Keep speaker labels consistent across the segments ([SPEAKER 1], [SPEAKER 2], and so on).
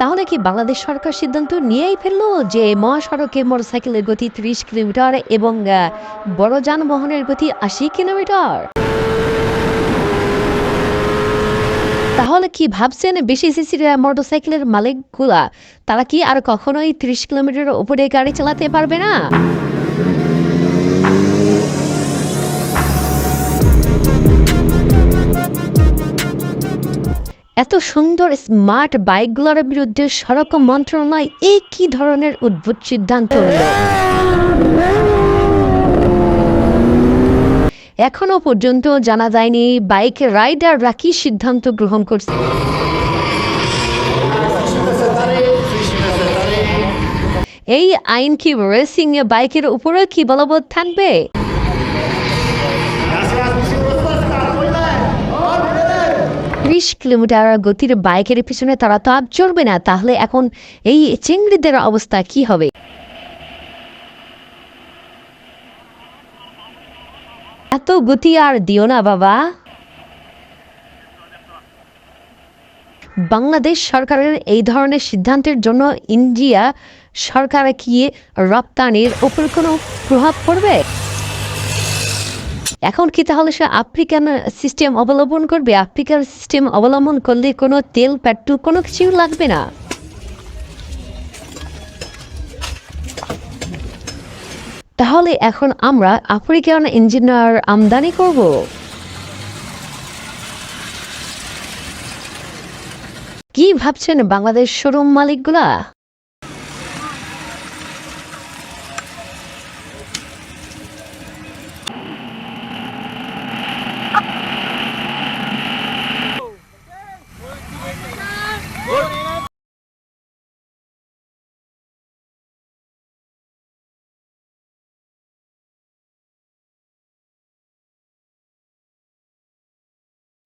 [SPEAKER 1] তাহলে কি বাংলাদেশ সরকার সিদ্ধান্ত নিয়েই ফেলল যে মহাসড়কে মোটরসাইকেলের গতি ত্রিশ কিলোমিটার এবং বড় যানবাহনের গতি আশি কিলোমিটার? তাহলে কি ভাবছেন বেশি সিসির মোটরসাইকেলের মালিকগুলা? তারা কি আর কখনোই ত্রিশ কিলোমিটার উপরে গাড়ি চালাতে পারবে না? এত সুন্দর স্মার্ট বাইকগুলোর বিরুদ্ধে সড়ক মন্ত্রণালয় এই কি ধরনের উদ্ভুত সিদ্ধান্ত এখনও পর্যন্ত জানা যায়নি বাইক রাইডাররা কি সিদ্ধান্ত গ্রহণ করছে। এই আইন কি রেসিং বাইকের উপরে কি বলবৎ থাকবে? ত্রিশ কিলোমিটার গতির বাইকের পিছনে তারা তো আর চড়বে না, তাহলে এখন এই চিংড়িদের অবস্থা কি হবে? এত গতি আর দিও না বাবা। বাংলাদেশ সরকারের এই ধরনের সিদ্ধান্তের জন্য ইন্ডিয়া সরকার কি রপ্তানির উপর কোনো প্রভাব পড়বে? এখন কি তাহলে সে আফ্রিকান সিস্টেম অবলম্বন করবে? আফ্রিকান সিস্টেম অবলম্বন করলে কোনো তেল, পেট্রোল, কোনো কিছু লাগবে না। তাহলে এখন আমরা আফ্রিকান ইঞ্জিনিয়ার আমদানি করব। কি ভাবছেন বাংলাদেশ শোরুম মালিকগুলা?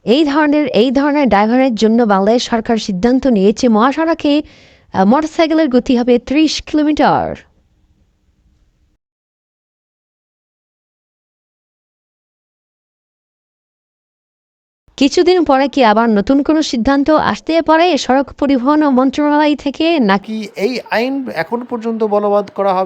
[SPEAKER 1] এই ধরনের এই ধরনের ড্রাইভারের জন্য বাংলাদেশ সরকার সিদ্ধান্ত নিয়েছে, মহাসড়কে মোটরসাইকেলের গতি হবে ত্রিশ কিলোমিটার। কিছুদিন পরে কি আবার নতুন কোনো সিদ্ধান্ত আসতে পারে? সড়ক পরিবহন মন্ত্রণালয় থেকে নাকি
[SPEAKER 2] এই আইন এখন পর্যন্ত বলবৎ করা হবে?